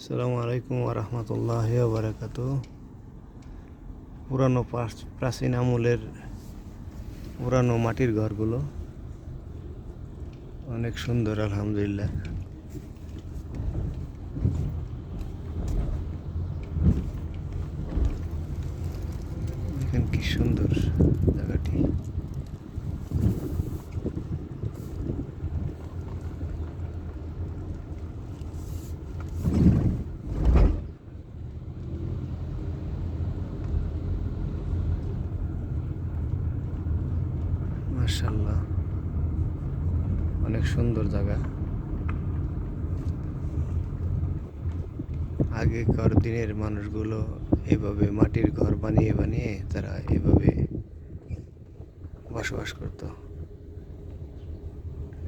আসসালামু আলাইকুম রহমতুল্লাহ বারাকাত পুরানো প্রাচ- প্রাচীন আমলের পুরানো মাটির ঘরগুলো অনেক সুন্দর, আলহামদুলিল্লাহ। দেখেন কি সুন্দর জায়গাটি। মার্শাল্লাহ অনেক সুন্দর জায়গা। আগেকার দিনের মানুষগুলো এভাবে মাটির ঘর বানিয়ে বানিয়ে তারা এভাবে বসবাস করত।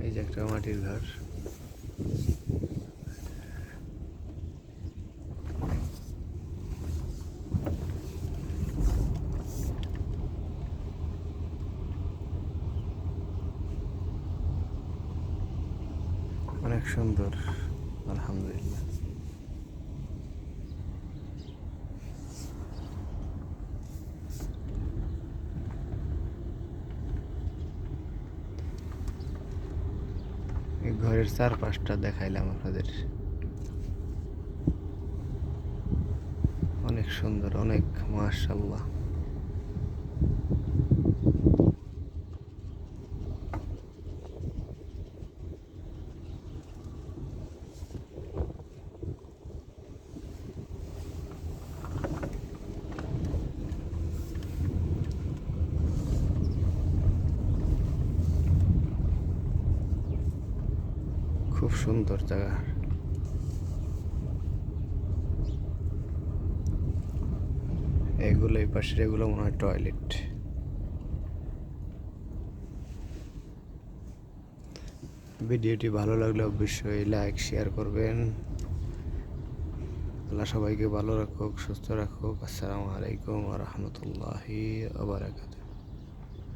এই যে একটা মাটির ঘর। অনেক সুন্দর আলহামদুলিল্লাহ। এই ঘরের চারপাশটা দেখাইলাম আপনাদের। অনেক সুন্দর অনেক মাশাল্লাহ খুব সুন্দর জায়গা। এগুলো এই পাশের এগুলো মনে হয় টয়লেট। ভিডিওটি ভালো লাগলে অবশ্যই লাইক, শেয়ার করবেন। আল্লাহ সবাইকে ভালো রাখুক, সুস্থ রাখুক। আসসালামু আলাইকুম রহমতুল্লাহি আবরাকাত